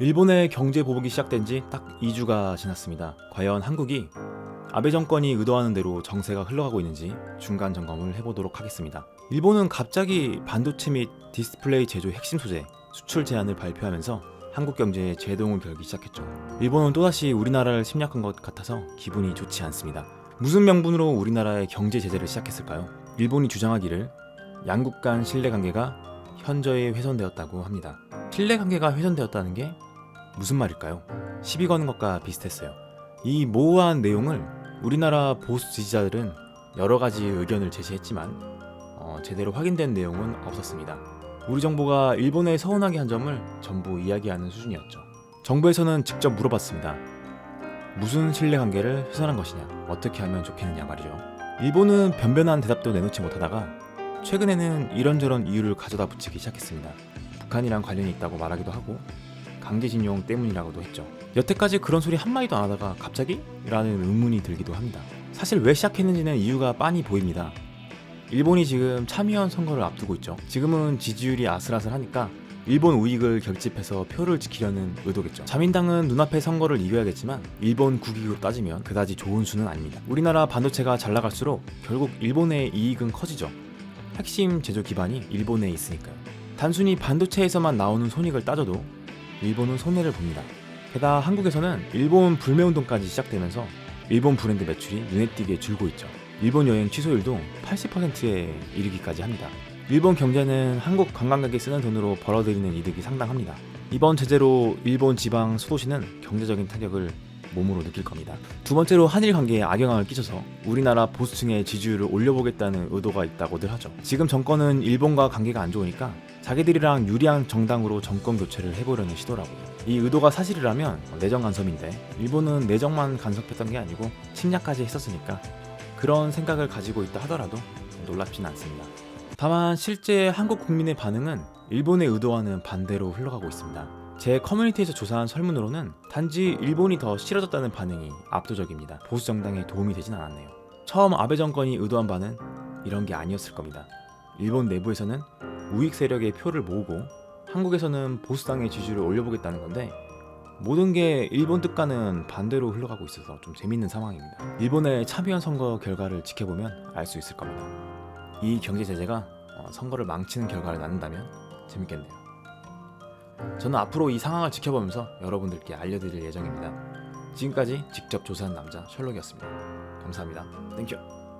일본의 경제 보복이 시작된 지 딱 2주가 지났습니다. 과연 한국이 아베 정권이 의도하는 대로 정세가 흘러가고 있는지 중간 점검을 해보도록 하겠습니다. 일본은 갑자기 반도체 및 디스플레이 제조 핵심 소재 수출 제한을 발표하면서 한국 경제에 제동을 걸기 시작했죠. 일본은 또다시 우리나라를 침략한 것 같아서 기분이 좋지 않습니다. 무슨 명분으로 우리나라의 경제 제재를 시작했을까요? 일본이 주장하기를 양국 간 신뢰 관계가 현저히 훼손되었다고 합니다. 신뢰 관계가 훼손되었다는 게 무슨 말일까요? 시비 거는 것과 비슷했어요. 이 모호한 내용을 우리나라 보수 지지자들은 여러 가지 의견을 제시했지만 어, 제대로 확인된 내용은 없었습니다. 우리 정부가 일본에 서운하게 한 점을 전부 이야기하는 수준이었죠. 정부에서는 직접 물어봤습니다. 무슨 신뢰 관계를 훼손한 것이냐, 어떻게 하면 좋겠느냐 말이죠. 일본은 변변한 대답도 내놓지 못하다가 최근에는 이런저런 이유를 가져다 붙이기 시작했습니다. 북한이랑 관련이 있다고 말하기도 하고 강제징용 때문이라고도 했죠. 여태까지 그런 소리 한마디도 안 하다가 갑자기? 라는 의문이 들기도 합니다. 사실 왜 시작했는지는 이유가 빤히 보입니다. 일본이 지금 참의원 선거를 앞두고 있죠. 지금은 지지율이 아슬아슬하니까 일본 우익을 결집해서 표를 지키려는 의도겠죠. 자민당은 눈앞의 선거를 이겨야겠지만 일본 국익으로 따지면 그다지 좋은 수는 아닙니다. 우리나라 반도체가 잘 나갈수록 결국 일본의 이익은 커지죠. 핵심 제조 기반이 일본에 있으니까요. 단순히 반도체에서만 나오는 손익을 따져도 일본은 손해를 봅니다. 게다가 한국에서는 일본 불매운동까지 시작되면서 일본 브랜드 매출이 눈에 띄게 줄고 있죠. 일본 여행 취소율도 80%에 이르기까지 합니다. 일본 경제는 한국 관광객이 쓰는 돈으로 벌어들이는 이득이 상당합니다. 이번 제재로 일본 지방 수도시는 경제적인 타격을 몸으로 느낄 겁니다. 두 번째로 한일 관계에 악영향을 끼쳐서 우리나라 보수층의 지지율을 올려보겠다는 의도가 있다고들 하죠. 지금 정권은 일본과 관계가 안 좋으니까 자기들이랑 유리한 정당으로 정권 교체를 해보려는 시도라고요. 이 의도가 사실이라면 내정 간섭인데 일본은 내정만 간섭했던 게 아니고 침략까지 했었으니까 그런 생각을 가지고 있다 하더라도 놀랍지는 않습니다. 다만 실제 한국 국민의 반응은 일본의 의도와는 반대로 흘러가고 있습니다. 제 커뮤니티에서 조사한 설문으로는 단지 일본이 더 싫어졌다는 반응이 압도적입니다. 보수 정당에 도움이 되진 않았네요. 처음 아베 정권이 의도한 바는 이런 게 아니었을 겁니다. 일본 내부에서는 우익 세력의 표를 모으고 한국에서는 보수당의 지지율을 올려보겠다는 건데 모든 게 일본 뜻과는 반대로 흘러가고 있어서 좀 재밌는 상황입니다. 일본의 참의원 선거 결과를 지켜보면 알 수 있을 겁니다. 이 경제 제재가 어, 선거를 망치는 결과를 낳는다면 재밌겠네요. 저는 앞으로 이 상황을 지켜보면서 여러분들께 알려드릴 예정입니다. 지금까지 직접 조사한 남자 셜록이었습니다. 감사합니다. 땡큐.